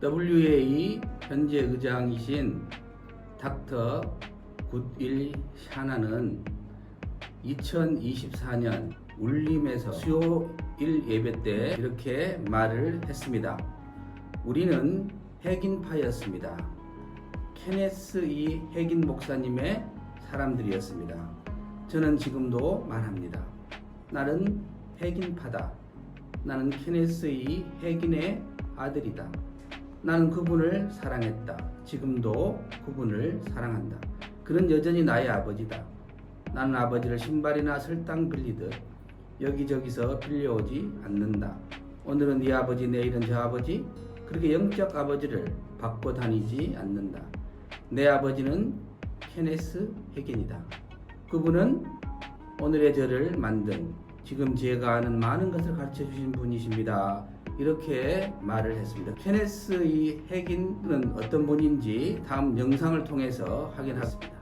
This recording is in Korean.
WA 현재 의장이신 닥터 굿일 샤나는 2024년 울림에서 수요 일 예배 때 이렇게 말을 했습니다. 우리는 핵인파였습니다. 케네스 이 핵인 목사님의 사람들이었습니다. 저는 지금도 말합니다. 나는 핵인파다. 나는 케네스 이 핵인의 아들이다. 나는 그분을 사랑했다. 지금도 그분을 사랑한다. 그는 여전히 나의 아버지다. 나는 아버지를 신발이나 설탕 빌리듯 여기저기서 빌려오지 않는다. 오늘은 네 아버지, 내일은 저 아버지, 그렇게 영적 아버지를 바꿔 다니지 않는다. 내 아버지는 케네스 핵인이다. 그분은 오늘의 저를 만든 지금 제가 아는 많은 것을 가르쳐 주신 분이십니다. 이렇게 말을 했습니다. 케네스 이 핵인은 어떤 분인지 다음 영상을 통해서 확인하겠습니다.